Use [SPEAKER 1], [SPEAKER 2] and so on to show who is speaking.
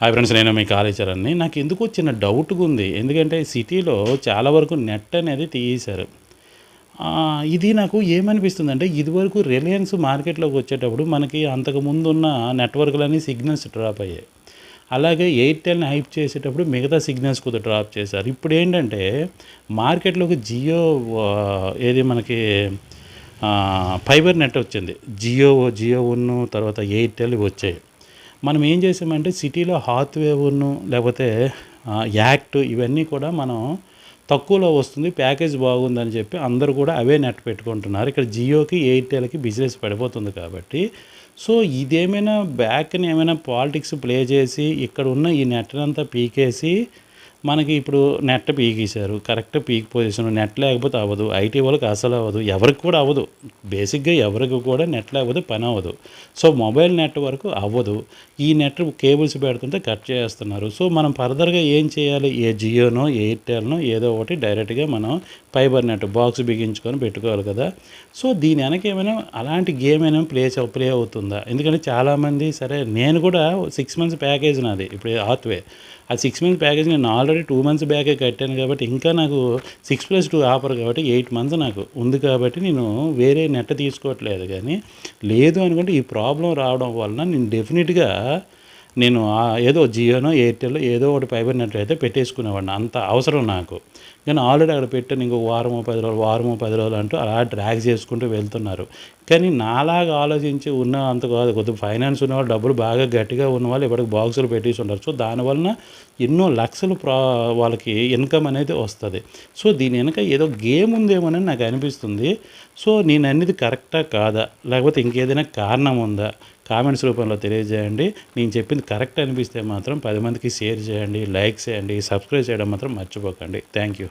[SPEAKER 1] Hi friends నేను మీ కాళేశ్వరాన్ని నాకు ఎందుకు చిన్న డౌట్గా ఉంది. ఎందుకంటే సిటీలో చాలా వరకు నెట్ అనేది తీసేశారు. ఇది నాకు ఏమనిపిస్తుంది అంటే ఇదివరకు రిలయన్స్ మార్కెట్లోకి వచ్చేటప్పుడు మనకి అంతకుముందు ఉన్న నెట్వర్క్లన్నీ సిగ్నల్స్ డ్రాప్ అయ్యాయి. అలాగే ఎయిర్టెల్ని హైప్ చేసేటప్పుడు మిగతా సిగ్నల్స్ కూడా డ్రాప్ చేశారు. ఇప్పుడు ఏంటంటే మార్కెట్లోకి జియో ఏది మనకి ఫైబర్ నెట్ వచ్చింది. జియో జియో ఉన్ను తర్వాత ఎయిర్టెల్ వచ్చాయి. మనం ఏం చేసామంటే సిటీలో హాత్ వేవ్ను లేకపోతే యాక్ట్ ఇవన్నీ కూడా మనం తక్కువలో వస్తుంది ప్యాకేజ్ బాగుందని చెప్పి అందరూ కూడా అవే నెట్ పెట్టుకుంటున్నారు. ఇక్కడ జియోకి ఎయిర్టెల్కి బిజినెస్ పడిపోతుంది కాబట్టి. సో ఇదేమైనా బ్యాక్ని ఏమైనా పాలిటిక్స్ ప్లే చేసి ఇక్కడ ఉన్న ఈ నెట్నంతా పీకేసి మనకి ఇప్పుడు నెట్ పీకేశారు. కరెక్ట్ పీక్ పొజిషన్ నెట్ లేకపోతే అవ్వదు. ఐటీ వాళ్ళకి అసలు అవ్వదు. ఎవరికి కూడా అవ్వదు. బేసిక్గా ఎవరికి కూడా నెట్ లేకపోతే పని అవ్వదు. సో మొబైల్ నెట్ వరకు అవ్వదు. ఈ నెట్ కేబుల్స్ పెడుతుంటే కట్ చేస్తున్నారు. సో మనం ఫర్దర్గా ఏం చేయాలి? ఏ జియోనో ఎయిర్టెల్నో ఏదో ఒకటి డైరెక్ట్గా మనం ఫైబర్ నెట్ బాక్స్ బిగించుకొని పెట్టుకోవాలి కదా. సో దీని వెనక ఏమైనా అలాంటి గేమ్ ఏమైనా ప్లే ప్లే అవుతుందా? ఎందుకంటే చాలామంది సరే నేను కూడా సిక్స్ మంత్స్ ప్యాకేజ్ నాది. ఇప్పుడు ఆత్వే. ఆ సిక్స్ మంత్స్ ప్యాకేజ్ నేను ఆల్రెడీ టూ మంత్స్ బ్యాకే కట్టాను కాబట్టి ఇంకా నాకు సిక్స్ ప్లస్ టూ ఆఫర్ కాబట్టి ఎయిట్ మంత్స్ నాకు ఉంది కాబట్టి నేను వేరే నెట్ తీసుకోవట్లేదు కానీ లేదు అనుకుంటే ఈ ప్రాబ్లం రావడం వలన నేను డెఫినెట్గా నేను ఏదో జియోనో ఎయిర్టెల్ ఏదో ఒకటి ఫైబర్ నెట్ అయితే పెట్టేసుకునేవాడిని. అంత అవసరం నాకు. కానీ ఆల్రెడీ అక్కడ పెట్టాను ఇంకో వారమో పది రోజులు వారమో పది రోజులు అంటూ అలా డ్రాగ్ చేసుకుంటూ వెళ్తున్నారు. కానీ నాలాగా ఆలోచించి ఉన్న అంత కాదు. కొద్దిగా ఫైనాన్స్ ఉన్నవాళ్ళు డబ్బులు బాగా గట్టిగా ఉన్న వాళ్ళు ఇప్పటికి బాక్సులు పెట్టేసి ఉంటారు. సో దానివలన ఎన్నో లక్షలు ప్రా వాళ్ళకి ఇన్కమ్ అనేది వస్తుంది. సో దీని వెనక ఏదో గేమ్ ఉందేమోనని నాకు అనిపిస్తుంది. సో నేను అనేది కరెక్టా కాదా? లేకపోతే ఇంకేదైనా కారణం ఉందా? కామెంట్స్ రూపంలో తెలియజేయండి. నేను చెప్పింది కరెక్ట్ అనిపిస్తే మాత్రం పది మందికి షేర్ చేయండి లైక్ చేయండి సబ్స్క్రైబ్ చేయడం మాత్రం మర్చిపోకండి. Thank you.